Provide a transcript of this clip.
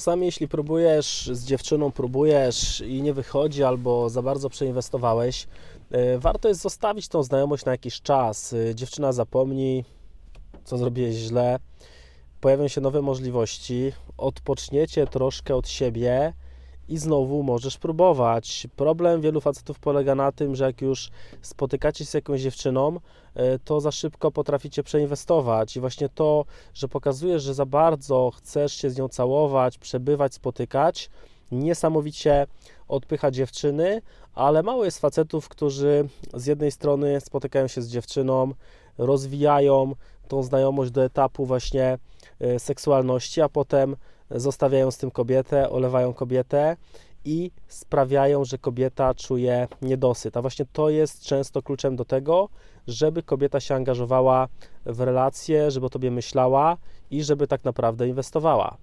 czasami jeśli próbujesz z dziewczyną, próbujesz i nie wychodzi albo za bardzo przeinwestowałeś, e, warto jest zostawić tą znajomość na jakiś czas. E, Dziewczyna zapomni, co zrobiłeś źle, pojawią się nowe możliwości, odpoczniecie troszkę od siebie i znowu możesz próbować. Problem wielu facetów polega na tym, że jak już spotykacie się z jakąś dziewczyną, e, to za szybko potraficie przeinwestować i właśnie to, że pokazujesz, że za bardzo chcesz się z nią całować, przebywać, spotykać, niesamowicie odpycha dziewczyny, ale mało jest facetów, którzy z jednej strony spotykają się z dziewczyną, rozwijają tą znajomość do etapu właśnie e, seksualności, a potem zostawiają z tym kobietę, olewają kobietę i sprawiają, że kobieta czuje niedosyt. A właśnie to jest często kluczem do tego, żeby kobieta się angażowała w relacje, żeby o tobie myślała i żeby tak naprawdę inwestowała.